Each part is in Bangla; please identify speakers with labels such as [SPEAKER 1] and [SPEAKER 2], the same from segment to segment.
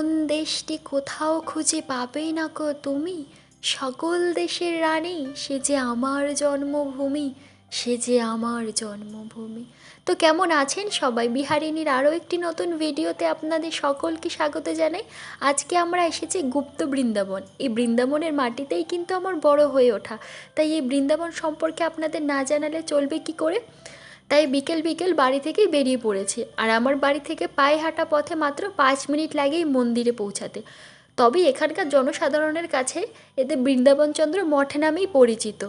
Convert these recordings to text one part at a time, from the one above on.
[SPEAKER 1] এমন দেশটি কোথাও খুঁজে পাবে না কো তুমি? সকল দেশের রানী, সে যে আমার জন্মভূমি, সে যে আমার জন্মভূমি। তো কেমন আছেন সবাই? বিহারিনীর আরও একটি নতুন ভিডিওতে আপনাদের সকলকে স্বাগত জানাই। আজকে আমরা এসেছি গুপ্ত বৃন্দাবন। এই বৃন্দাবনের মাটিতেই কিন্তু আমার বড় হয়ে ওঠা। তাই এই বৃন্দাবন সম্পর্কে আপনাদের না জানালে চলবে কি করে? তাই বিকেল বিকেল বাড়ি থেকেই বেরিয়ে পড়েছে। আর আমার বাড়ি থেকে পায়ে হাঁটা পথে মাত্র পাঁচ মিনিট লাগেই মন্দিরে পৌঁছাতে। তবে এখানকার জনসাধারণের কাছে এতে বৃন্দাবনচন্দ্র মঠ নামেই পরিচিত।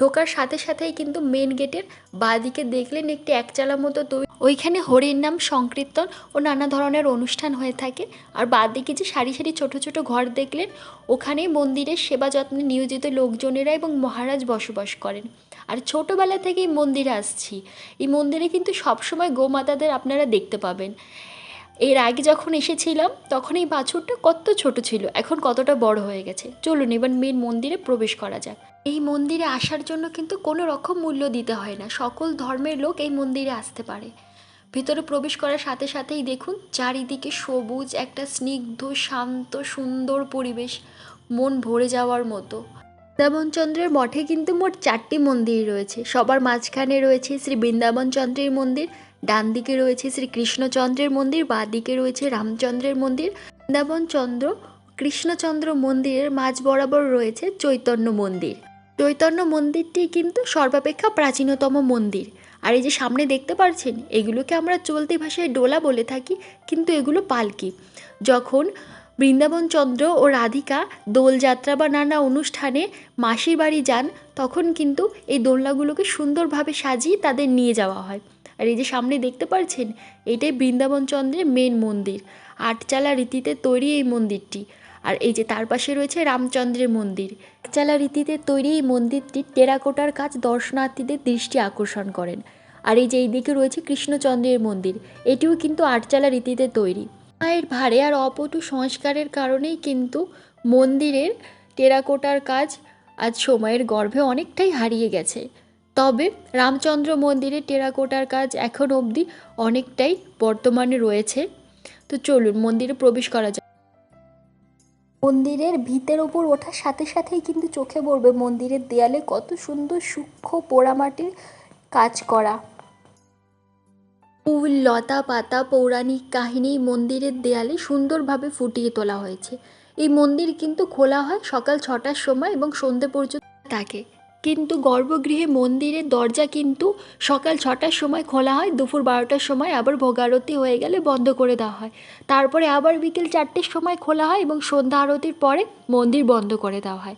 [SPEAKER 1] ঢোকার সাথে সাথেই কিন্তু মেন গেটের বাঁদিকে দেখলেন একটি একচালা মতো তৈরি। ওইখানে হরির নাম, সংকীর্তন ও নানা ধরনের অনুষ্ঠান হয়ে থাকে। আর বাঁদিকে যে সারি সারি ছোট ছোট ঘর দেখলেন, ওখানেই মন্দিরের সেবা যত্নে নিয়োজিত লোকজনেরা এবং মহারাজ বসবাস করেন। আর ছোটোবেলা থেকেই মন্দিরে আসছি। এই মন্দিরে কিন্তু সবসময় গোমাতাদের আপনারা দেখতে পাবেন। এর আগে যখন এসেছিলাম, তখন এই বাছুরটা কত ছোট ছিল, এখন কতটা বড় হয়ে গেছে। চলুন এবার মেন মন্দিরে প্রবেশ করা যাক। এই মন্দিরে আসার জন্য কিন্তু কোনো রকম মূল্য দিতে হয় না, সকল ধর্মের লোক এই মন্দিরে আসতে পারে। ভিতরে প্রবেশ করার সাথে সাথেই দেখুন, চারিদিকে সবুজ, একটা স্নিগ্ধ, শান্ত, সুন্দর পরিবেশ, মন ভরে যাওয়ার মতো। বৃন্দাবনচন্দ্রের মঠে কিন্তু মোট চারটি মন্দির রয়েছে। সবার মাঝখানে রয়েছে শ্রী বৃন্দাবনচন্দ্রের মন্দির ডান দিকে রয়েছে শ্রী কৃষ্ণচন্দ্রের মন্দির বাঁ দিকে রয়েছে রামচন্দ্রের মন্দির, বৃন্দাবনচন্দ্র, কৃষ্ণচন্দ্র মন্দিরের মাঝ বরাবর রয়েছে চৈতন্য মন্দির। চৈতন্য মন্দিরটি কিন্তু সর্বাপেক্ষা প্রাচীনতম মন্দির। আর এই যে সামনে দেখতে পাচ্ছেন এগুলোকে আমরা চলতি ভাষায় ডোলা বলে থাকি, কিন্তু এগুলো পালকি। যখন বৃন্দাবনচন্দ্র ও রাধিকা দোলযাত্রা বা নানা অনুষ্ঠানে মাসির বাড়ি যান, তখন কিন্তু এই দোলনাগুলোকে সুন্দরভাবে সাজিয়ে তাদের নিয়ে যাওয়া হয়। আর এই যে সামনে দেখতে পাচ্ছেন এটাই বৃন্দাবন চন্দ্রের মেন মন্দির। আটচালা রীতিতে তৈরি এই মন্দিরটি। আর এই যে তার পাশে রয়েছে রামচন্দ্রের মন্দির। আটচালা রীতিতে তৈরি এই মন্দিরটি টেরাকোটার কাজ দর্শনার্থীদের দৃষ্টি আকর্ষণ করেন। আর এই যে এইদিকে রয়েছে কৃষ্ণচন্দ্রের মন্দির, এটিও কিন্তু আটচালা রীতিতে তৈরি। মায়ের ভারে আর অপটু সংস্কারের কারণেই কিন্তু মন্দিরের টেরাকোটার কাজ আজ সময়ের গর্ভে অনেকটাই হারিয়ে গেছে। তবে রামচন্দ্র মন্দিরে টেরাকোটার কাজ এখন অবধি অনেকটাই বর্তমানে রয়েছে। তো চলুন মন্দিরে প্রবেশ করা যায় মন্দিরের ভিতের ওপর ওঠার সাথে সাথেই কিন্তু চোখে পড়বে মন্দিরের দেয়ালে কত সুন্দর সূক্ষ্ম পোড়ামাটির কাজ করা। ফুল লতা পাতা পৌরাণিক কাহিনী মন্দিরের দেয়ালে সুন্দরভাবে ফুটিয়ে তোলা হয়েছে। এই মন্দির কিন্তু খোলা হয় সকাল ছটার সময় এবং সন্ধে পর্যন্ত থাকে। কিন্তু গর্ভগৃহে মন্দিরের দরজা কিন্তু সকাল ছটার সময় খোলা হয়, দুপুর বারোটার সময় আবার ভোগারতি হয়ে গেলে বন্ধ করে দেওয়া হয়। তারপরে আবার বিকেল চারটের সময় খোলা হয় এবং সন্ধ্যা আরতির পরে মন্দির বন্ধ করে দেওয়া হয়।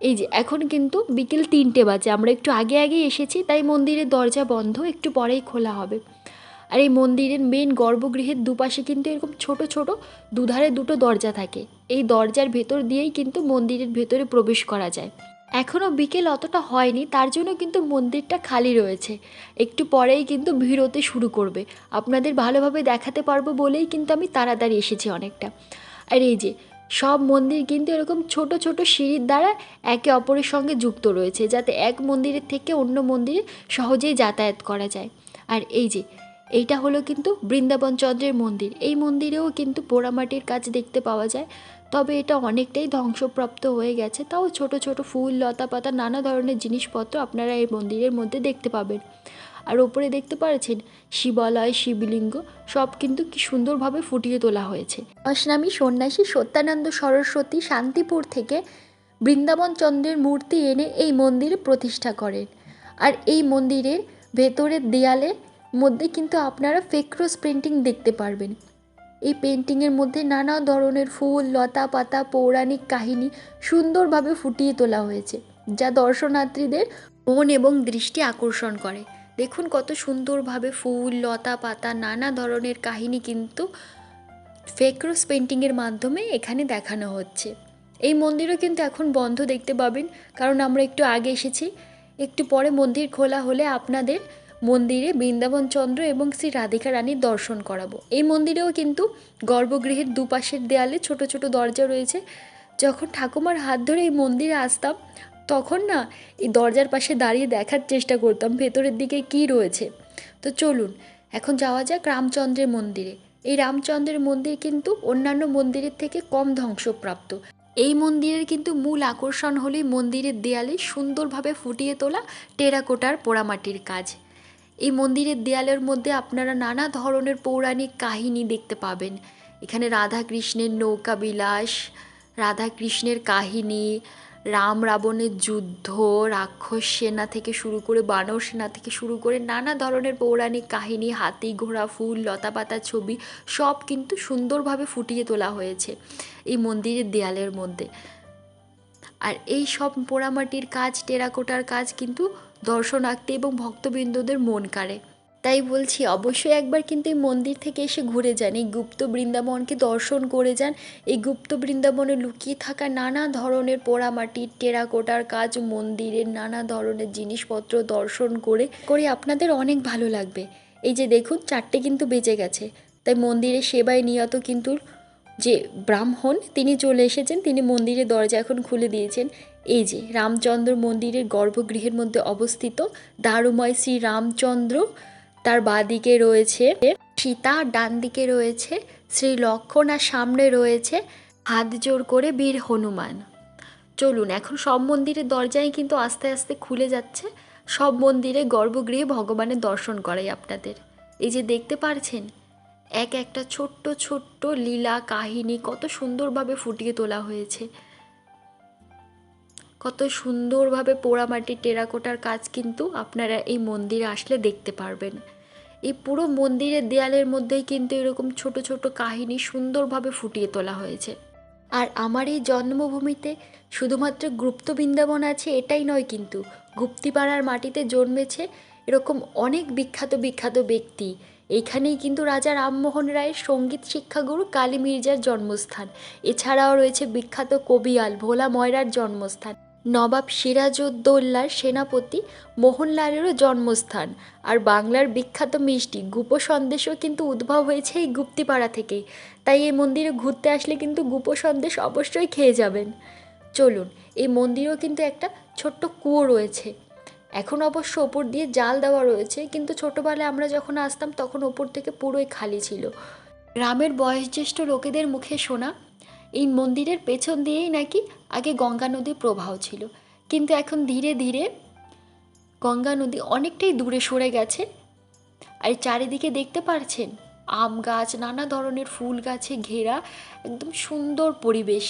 [SPEAKER 1] এই যে, এখন কিন্তু বিকেল তিনটে বাজে, আমরা একটু আগে আগে এসেছি, তাই মন্দিরের দরজা বন্ধ, একটু পরেই খোলা হবে। আর এই মন্দিরের মেন গর্ভগৃহের দুপাশে কিন্তু এরকম ছোট ছোট দুধারে দুটো দরজা থাকে। এই দরজার ভেতর দিয়েই কিন্তু মন্দিরের ভেতরে প্রবেশ করা যায়। এখনও বিকেল অতটা হয়নি, তার জন্য কিন্তু মন্দিরটা খালি রয়েছে। একটু পরেই কিন্তু ভিড় হতে শুরু করবে। আপনাদের ভালোভাবে দেখাতে পারব বলেই কিন্তু আমি তাড়াতাড়ি এসেছি অনেকটা। আর এই যে, সব মন্দির কিন্তু এরকম ছোট ছোট সিঁড়ির দ্বারা একে অপরের সঙ্গে যুক্ত রয়েছে, যাতে এক মন্দিরের থেকে অন্য মন্দিরে সহজেই যাতায়াত করা যায়। আর এই যে এইটা হলো কিন্তু বৃন্দাবন চন্দ্রের মন্দির। এই মন্দিরেও কিন্তু পোড়ামাটির কাজ দেখতে পাওয়া যায়। তবে এটা অনেকটাই ধ্বংসপ্রাপ্ত হয়ে গেছে। তাও ছোট ছোট ফুল লতা পাতা নানা ধরনের জিনিসপত্র আপনারা এই মন্দিরের মধ্যে দেখতে পাবেন। আর ওপরে দেখতে পাচ্ছেন শিবালয়, শিবলিঙ্গ, সব কিন্তু কি সুন্দরভাবে ফুটিয়ে তোলা হয়েছে। অসনামী সন্ন্যাসী সত্যানন্দ সরস্বতী শান্তিপুর থেকে বৃন্দাবন চন্দ্রের মূর্তি এনে এই মন্দিরে প্রতিষ্ঠা করেন। আর এই মন্দিরের ভেতরের দেয়ালে মধ্যে কিন্তু আপনারা ফেক্রোস পেন্টিং দেখতে পারবেন। এই পেন্টিংয়ের মধ্যে নানা ধরনের ফুল লতা পাতা পৌরাণিক কাহিনী সুন্দরভাবে ফুটিয়ে তোলা হয়েছে, যা দর্শনার্থীদের মন এবং দৃষ্টি আকর্ষণ করে। দেখুন কত সুন্দরভাবে ফুল লতা পাতা নানা ধরনের কাহিনী কিন্তু ফেক্রোস পেন্টিংয়ের মাধ্যমে এখানে দেখানো হচ্ছে। এই মন্দিরও কিন্তু এখন বন্ধ দেখতে পাবেন, কারণ আমরা একটু আগে এসেছি। একটু পরে মন্দির খোলা হলে আপনাদের মন্দিরে বৃন্দাবন চন্দ্র এবং শ্রী রাধিকা রানীর দর্শন করাবো। এই মন্দিরেও কিন্তু গর্ভগৃহের দুপাশের দেয়ালে ছোট ছোট দরজা রয়েছে। যখন ঠাকুমার হাত ধরে এই মন্দিরে আসতাম, তখন না এই দরজার পাশে দাঁড়িয়ে দেখার চেষ্টা করতাম ভেতরের দিকে কি রয়েছে। তো চলুন, এখন যাওয়া যাক রামচন্দ্রের মন্দিরে। এই রামচন্দ্রের মন্দির কিন্তু অন্যান্য মন্দিরের থেকে কম ধ্বংসপ্রাপ্ত। এই মন্দিরের কিন্তু মূল আকর্ষণ হলেই মন্দিরের দেয়ালে সুন্দরভাবে ফুটিয়ে তোলা টেরাকোটার পোড়ামাটির কাজ। এই মন্দিরের দেয়ালের মধ্যে আপনারা নানা ধরনের পৌরাণিক কাহিনী দেখতে পাবেন। এখানে রাধা কৃষ্ণের নৌকা বিলাস রাধা কৃষ্ণের কাহিনী, রাম রাবণের যুদ্ধ, রাক্ষস সেনা থেকে শুরু করে বানর সেনা থেকে শুরু করে নানা ধরনের পৌরাণিক কাহিনী, হাতি, ঘোড়া, ফুল লতাপাতা ছবি সব কিন্তু সুন্দরভাবে ফুটিয়ে তোলা হয়েছে এই মন্দিরের দেয়ালের মধ্যে। আর এই সব পোড়ামাটির কাজ, টেরাকোটার কাজ কিন্তু দর্শন আঁকতে এবং ভক্তবৃন্দদের মন কাড়ে। তাই বলছি, অবশ্যই একবার কিন্তু এই মন্দির থেকে এসে ঘুরে যান, এই গুপ্ত বৃন্দাবনকে দর্শন করে যান। এই গুপ্ত বৃন্দাবনে লুকিয়ে থাকা নানা ধরনের পোড়ামাটির টেরাকোটার কাজ, মন্দিরের নানা ধরনের জিনিসপত্র দর্শন করে করে আপনাদের অনেক ভালো লাগবে। এই যে দেখুন, চারটে কিন্তু বেজে গেছে। তাই মন্দিরের সেবায় নিয়ত কিন্তু যে ব্রাহ্মণ, তিনি চলে এসেছেন, তিনি মন্দিরের দরজা এখন খুলে দিয়েছেন। এই যে রামচন্দ্র মন্দিরের গর্ভগৃহের মধ্যে অবস্থিত, দারুময় শ্রী রামচন্দ্র, তার বাঁদিকে রয়েছে, সীতা, ডান দিকে রয়েছে, শ্রী লক্ষণ আর সামনে রয়েছে, হাত জোর করে বীর হনুমান। চলুন, এখন সব মন্দিরের দরজাই কিন্তু আস্তে আস্তে খুলে যাচ্ছে। সব মন্দিরে গর্ভগৃহে ভগবানের দর্শন করাই আপনাদের। এই যে দেখতে পারছেন এক একটা ছোট্ট ছোট্ট লীলা কাহিনী কত সুন্দরভাবে ফুটিয়ে তোলা হয়েছে। কত সুন্দরভাবে পোড়ামাটির টেরাকোটার কাজ কিন্তু আপনারা এই মন্দিরে আসলে দেখতে পারবেন। এই পুরো মন্দিরের দেয়ালের মধ্যেই কিন্তু এরকম ছোট ছোট কাহিনী সুন্দরভাবে ফুটিয়ে তোলা হয়েছে। আর আমার এই জন্মভূমিতে শুধুমাত্র গুপ্ত বৃন্দাবন আছে এটাই নয় কিন্তু গুপ্তিপাড়ার মাটিতে জন্মেছে এরকম অনেক বিখ্যাত বিখ্যাত ব্যক্তি। এইখানেই কিন্তু রাজা রামমোহন রায়ের সংগীত শিক্ষাগুরু কালী মির্জার জন্মস্থান। এছাড়াও রয়েছে বিখ্যাত কবিয়াল ভোলা ময়রার জন্মস্থান, নবাব সিরাজউদ্দৌল্লার সেনাপতি মোহনলালেরও জন্মস্থান, আর বাংলার বিখ্যাত মিষ্টি গুপো সন্দেশও কিন্তু উদ্ভব হয়েছে এই গুপ্তিপাড়া থেকেই। তাই এই মন্দিরে ঘুরতে আসলে কিন্তু গুপ সন্দেশ অবশ্যই খেয়ে যাবেন। চলুন, এই মন্দিরেও কিন্তু একটা ছোট্ট কুয়ো রয়েছে। এখন অবশ্য ওপর দিয়ে জাল দেওয়া রয়েছে, কিন্তু ছোটোবেলায় আমরা যখন আসতাম তখন ওপর থেকে পুরোই খালি ছিল। গ্রামের বয়োজ্যেষ্ঠ লোকেদের মুখে শোনা এই মন্দিরের পেছন দিয়েই নাকি আগে গঙ্গা নদীর প্রবাহ ছিল। কিন্তু এখন ধীরে ধীরে গঙ্গা নদী অনেকটাই দূরে সরে গেছে। আর চারিদিকে দেখতে পারছেন, আম গাছ, নানা ধরনের ফুল গাছে ঘেরা একদম সুন্দর পরিবেশ।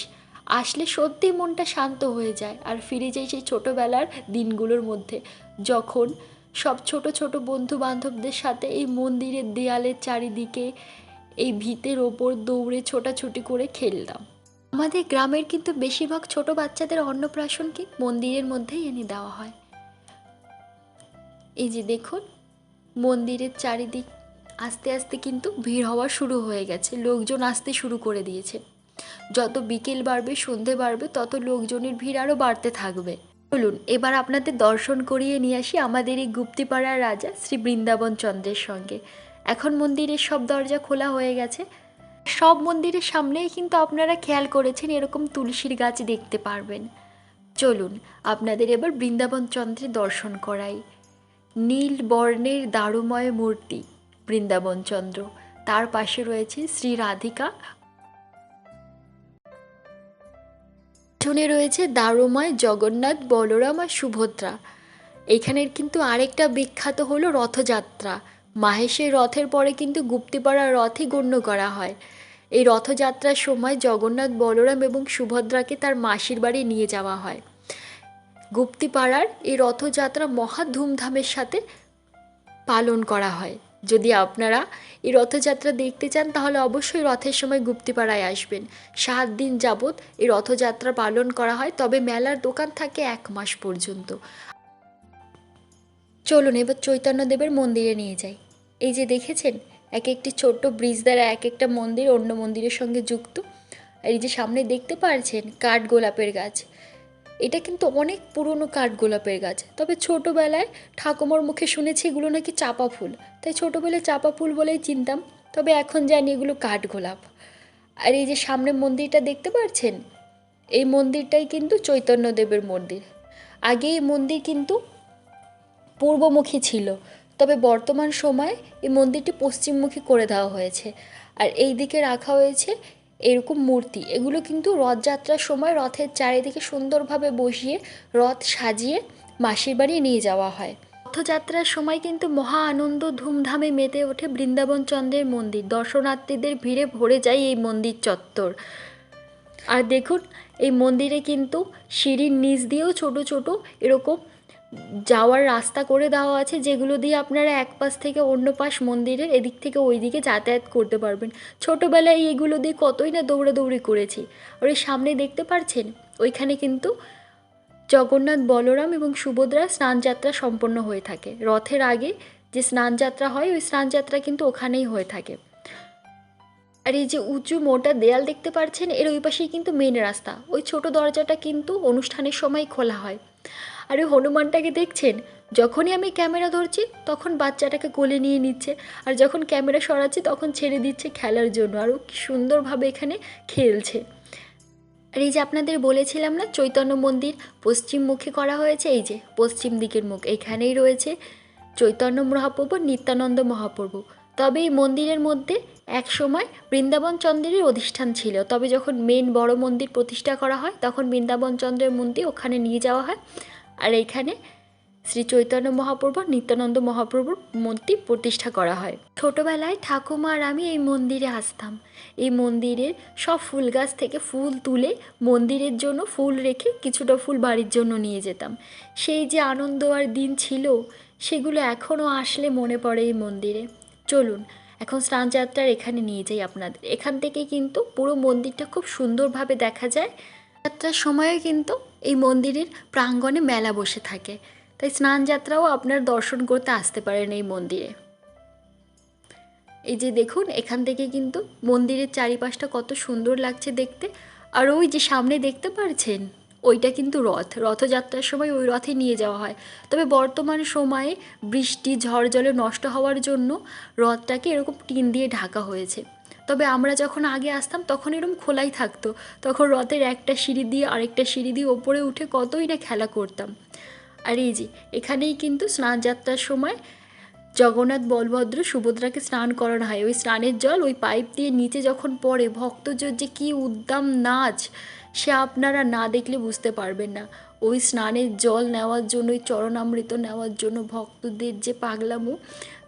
[SPEAKER 1] আসলে সত্যি মনটা শান্ত হয়ে যায় আর ফিরে যাই সেই ছোটোবেলার দিনগুলোর মধ্যে। যখন সব ছোট ছোট বন্ধু বান্ধবদের সাথে এই মন্দিরের দেয়ালের চারিদিকে, এই ভিতের ওপর দৌড়ে ছোটাছুটি করে খেলতাম। আমাদের গ্রামের কিন্তু বেশিরভাগ ছোট বাচ্চাদের অন্নপ্রাশনকে মন্দিরের মধ্যেই এনে দেওয়া হয়। এই যে দেখুন, মন্দিরের চারিদিক আস্তে আস্তে কিন্তু ভিড় হওয়া শুরু হয়ে গেছে, লোকজন আসতে শুরু করে দিয়েছে। যত বিকেল বাড়বে, সন্ধে বাড়বে, তত লোকজনের ভিড় আরও বাড়তে থাকবে। চলুন, এবার আপনাদের দর্শন করিয়ে নিয়ে আসি আমাদের এই গুপ্তিপাড়ার রাজা শ্রী বৃন্দাবন চন্দ্রের সঙ্গে। এখন মন্দিরের সব দরজা খোলা হয়ে গেছে। সব মন্দিরের সামনেই কিন্তু আপনারা খেয়াল করেছেন এরকম তুলসীর গাছ দেখতে পারবেন। চলুন, আপনাদের এবার বৃন্দাবন চন্দ্রের দর্শন করাই। নীল বর্ণের দারুময় মূর্তি, বৃন্দাবন চন্দ্র। তার পাশে রয়েছে শ্রী রাধিকা পেছনে রয়েছে দারুময় জগন্নাথ, বলরাম আর সুভদ্রা। এখানের কিন্তু আরেকটা বিখ্যাত হলো রথযাত্রা। মাহেশের রথের পরে কিন্তু গুপ্তিপাড়ার রথই গণ্য করা হয়। এই রথযাত্রার সময় জগন্নাথ, বলরাম এবং সুভদ্রাকে তার মাসির বাড়ি নিয়ে যাওয়া হয়। গুপ্তিপাড়ার এই রথযাত্রা মহা ধুমধামের সাথে পালন করা হয়। যদি আপনারা এই রথযাত্রা দেখতে চান, তাহলে অবশ্যই রথের সময় গুপ্তিপাড়ায় আসবেন। সাত দিন যাবৎ এই রথযাত্রা পালন করা হয়, তবে মেলার দোকান থাকে এক মাস পর্যন্ত। চলুন, এবার চৈতন্যদেবের মন্দিরে নিয়ে যাই। এই যে দেখেছেন, এক একটি ছোট্ট ব্রিজ দ্বারা এক একটা মন্দির অন্য মন্দিরের সঙ্গে যুক্ত। আর এই যে সামনে দেখতে পারছেন, কাঠ গোলাপের গাছ। এটা কিন্তু অনেক পুরনো কাঠ গোলাপের গাছ। তবে ছোটোবেলায় ঠাকুমার মুখে শুনেছি এগুলো নাকি চাপা ফুল। তাই ছোটোবেলায় চাপা ফুল বলেই চিনতাম, তবে এখন জানি এগুলো কাঠ গোলাপ। আর এই যে সামনে মন্দিরটা দেখতে পাচ্ছেন এই মন্দিরটাই কিন্তু চৈতন্যদেবের মন্দির। আগে এই মন্দির কিন্তু পূর্বমুখী ছিল, তবে বর্তমান সময়ে এই মন্দিরটি পশ্চিমমুখী করে দেওয়া হয়েছে। আর এই দিকে রাখা হয়েছে এরকম মূর্তি। এগুলো কিন্তু রথযাত্রার সময় রথের চারিদিকে সুন্দরভাবে বসিয়ে রথ সাজিয়ে মাসির বাড়ি নিয়ে যাওয়া হয়। রথযাত্রার সময় কিন্তু মহা আনন্দ ধুমধামে মেতে ওঠে বৃন্দাবন চন্দ্রের মন্দির। দর্শনার্থীদের ভিড়ে ভরে যায় এই মন্দির চত্বর। আর দেখুন, এই মন্দিরে কিন্তু সিঁড়ির নিচ দিয়েও ছোট ছোট এরকম যাওয়ার রাস্তা করে দেওয়া আছে, যেগুলো দিয়ে আপনারা এক পাশ থেকে অন্য পাশ মন্দিরের এদিক থেকে ওই দিকে যাতায়াত করতে পারবেন। ছোটোবেলায় এইগুলো দিয়ে কতই না দৌড়াদৌড়ি করেছি। আর ওই সামনে দেখতে পারছেন? ওইখানে কিন্তু জগন্নাথ বলরাম এবং সুভদ্রার স্নানযাত্রা সম্পন্ন হয়ে থাকে। রথের আগে যে স্নানযাত্রা হয়, ওই স্নানযাত্রা কিন্তু ওখানেই হয়ে থাকে। আর এই যে উঁচু মোটা দেয়াল দেখতে পারছেন, এর ওই পাশেই কিন্তু মেন রাস্তা। ওই ছোট দরজাটা কিন্তু অনুষ্ঠানের সময় খোলা হয়। আর ওই হনুমানটাকে দেখছেন? যখনই আমি ক্যামেরা ধরছি, তখন বাচ্চাটাকে কোলে নিয়ে নিচ্ছে। আর যখন ক্যামেরা সরাচ্ছি, তখন ছেড়ে দিচ্ছে খেলার জন্য। আরও সুন্দরভাবে এখানে খেলছে। আর এই যে আপনাদের বলেছিলাম না, চৈতন্য মন্দির, পশ্চিম মুখে করা হয়েছে, এই যে পশ্চিম দিকের মুখ, এখানেই রয়েছে চৈতন্য মহাপ্রভু, নিত্যানন্দ মহাপ্রভু। তবে এই মন্দিরের মধ্যে এক সময় বৃন্দাবন চন্দ্রের অধিষ্ঠান ছিল। তবে যখন মেন বড় মন্দির প্রতিষ্ঠা করা হয়, তখন বৃন্দাবন চন্দ্রের মন্দির ওখানে নিয়ে যাওয়া হয়। আর এইখানে শ্রী চৈতন্য মহাপ্রভু নিত্যানন্দ মহাপ্রভুর মূর্তি প্রতিষ্ঠা করা হয়। ছোটোবেলায় ঠাকুমা আর আমি এই মন্দিরে আসতাম। এই মন্দিরের সব ফুল গাছ থেকে ফুল তুলে মন্দিরের জন্য ফুল রেখে কিছুটা ফুল বাড়ির জন্য নিয়ে যেতাম। সেই যে আনন্দ আর দিন ছিল, সেগুলো এখনও আসলে মনে পড়ে এই মন্দিরে। চলুন, এখন স্নানযাত্রার এখানে নিয়ে যাই আপনাদের। এখান থেকে কিন্তু পুরো মন্দিরটা খুব সুন্দরভাবে দেখা যায়। যাত্রার সময়ও কিন্তু এই মন্দিরের প্রাঙ্গণে মেলা বসে থাকে। তাই স্নানযাত্রাও আপনার দর্শন করতে আসতে পারেন এই মন্দিরে। এই যে দেখুন, এখান থেকে কিন্তু মন্দিরের চারিপাশটা কত সুন্দর লাগছে দেখতে। আর ওই যে সামনে দেখতে পারছেন, ওইটা কিন্তু রথ। রথযাত্রার সময় ওই রথে নিয়ে যাওয়া হয়। তবে বর্তমান সময়ে বৃষ্টি, ঝড়, জলে নষ্ট হওয়ার জন্য রথটাকে এরকম টিন দিয়ে ঢাকা হয়েছে। তবে আমরা যখন আগে আসতাম তখন এরকম খোলাই থাকতো। তখন রথের একটা সিঁড়ি দিয়ে আরেকটা সিঁড়ি দিয়ে ওপরে উঠে কতই না খেলা করতাম। আর এই যে, এখানেই কিন্তু স্নানযাত্রার সময় জগন্নাথ বলভদ্র সুভদ্রাকে স্নান করানো হয়। ওই স্নানের জল ওই পাইপ দিয়ে নিচে যখন পড়ে ভক্তদের যে কী উদ্দাম নাচ, সে আপনারা না দেখলে বুঝতে পারবেন না। ওই স্নানের জল নেওয়ার জন্য, ওই চরণামৃত নেওয়ার জন্য ভক্তদের যে পাগলামো,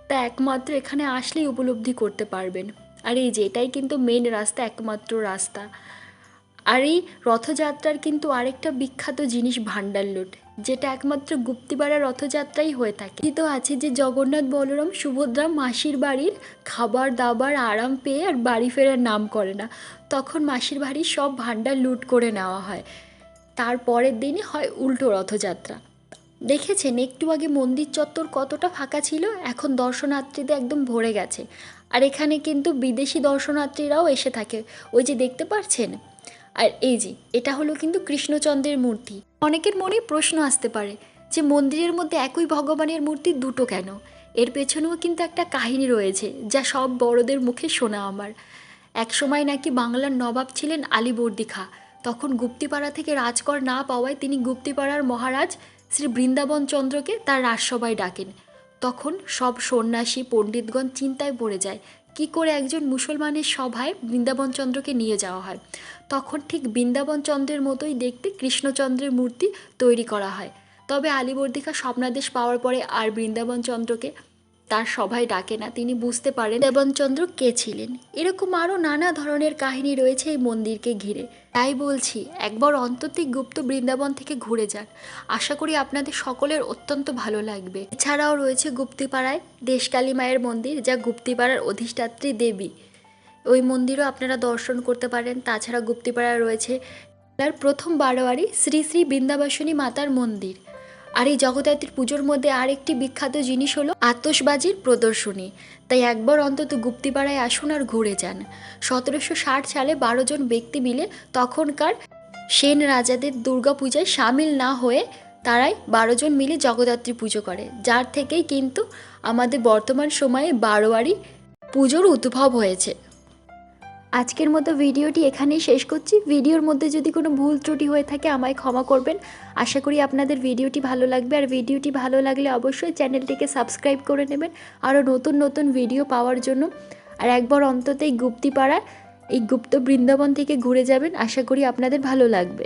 [SPEAKER 1] তা একমাত্র এখানে আসলেই উপলব্ধি করতে পারবেন। আর এই যে, এটাই কিন্তু মেন রাস্তা, একমাত্র রাস্তা। আর এই রথযাত্রার কিন্তু আরেকটা বিখ্যাত জিনিস ভান্ডার লুট, যেটা একমাত্র গুপ্তিপাড়া রথযাত্রাই হয়ে থাকে। তো আছে যে জগন্নাথ বলরাম সুভদ্রা মাসির বাড়ির খাবার, দাবার, আরাম পেয়ে আর বাড়ি ফেরার নাম করে না। তখন মাসির বাড়ির সব ভান্ডার লুট করে নেওয়া হয়। তারপরের দিনই হয় উল্টো রথযাত্রা। দেখেছেন, একটু আগে মন্দির চত্বর কতটা ফাঁকা ছিল, এখন দর্শনার্থীদের একদম ভরে গেছে। আর এখানে কিন্তু বিদেশি দর্শনার্থীরাও এসে থাকে। ওই যে দেখতে পাচ্ছেন আর এই যে, এটা হলো কিন্তু কৃষ্ণচন্দ্রের মূর্তি। অনেকের মনে প্রশ্ন আসতে পারে যে মন্দিরের মধ্যে একই ভগবানের মূর্তি দুটো কেন? এর পেছনেও কিন্তু একটা কাহিনী রয়েছে, যা সব বড়দের মুখে শোনা আমার। এক সময় নাকি বাংলার নবাব ছিলেন আলীবর্দী খা তখন গুপ্তিপাড়া থেকে রাজকর না পাওয়ায় তিনি গুপ্তিপাড়ার মহারাজ শ্রী বৃন্দাবন চন্দ্রকে তার রাজসভায় ডাকেন। তখন সব সন্ন্যাসী, পণ্ডিতগণ চিন্তায় পড়ে যায়, কি করে একজন মুসলমানের সভায় বৃন্দাবন চন্দ্রকে নিয়ে যাওয়া হয়? তখন ঠিক বৃন্দাবন চন্দ্রের মতোই দেখতে কৃষ্ণচন্দ্রের মূর্তি তৈরি করা হয়। তবে আলিবর্দিকা স্বপ্নাদেশ পাওয়ার পরে আর বৃন্দাবন চন্দ্রকে তার সভায় ডাকে না, তিনি বুঝতে পারেন দেবনচন্দ্র কে ছিলেন। এরকম আরও নানা ধরনের কাহিনী রয়েছে এই মন্দিরকে ঘিরে। তাই বলছি, একবার অন্তত গুপ্ত বৃন্দাবন থেকে ঘুরে যান আশা করি আপনাদের সকলের অত্যন্ত ভালো লাগবে। এছাড়াও রয়েছে গুপ্তিপাড়ায় দেশকালী মায়ের মন্দির, যা গুপ্তিপাড়ার অধিষ্ঠাত্রী দেবী। ওই মন্দিরও আপনারা দর্শন করতে পারেন। তাছাড়া গুপ্তিপাড়ায় রয়েছে তার প্রথম বারোয়ারি শ্রী শ্রী বৃন্দাবাসনী মাতার মন্দির। আর এই জগদ্ধাত্রীর পুজোর মধ্যে আরেকটি বিখ্যাত জিনিস হলো আতশবাজির প্রদর্শনী। তাই একবার অন্তত গুপ্তিপাড়ায় আসুন আর ঘুরে যান। সতেরোশো ষাট সালে বারো জন ব্যক্তি মিলে তখনকার সেন রাজাদের দুর্গাপূজায় সামিল না হয়ে তারাই বারো জন মিলে জগদ্ধাত্রী পুজো করে। যার থেকেই কিন্তু আমাদের বর্তমান সময়ে বারোয়ারি পুজোর উদ্ভব হয়েছে। আজকের মতো ভিডিওটি এখানেই শেষ করছি। ভিডিওর মধ্যে যদি কোনো ভুল ত্রুটি হয়ে থাকে আমায় ক্ষমা করবেন। আশা করি আপনাদের ভিডিওটি ভালো লাগবে। আর ভিডিওটি ভালো লাগলে অবশ্যই চ্যানেলটিকে সাবস্ক্রাইব করে নেবেন। আরও নতুন নতুন ভিডিও পাওয়ার জন্য। আর একবার অন্তত এই গুপ্তিপাড়া এই গুপ্ত বৃন্দাবন থেকে ঘুরে যাবেন। আশা করি আপনাদের ভালো লাগবে।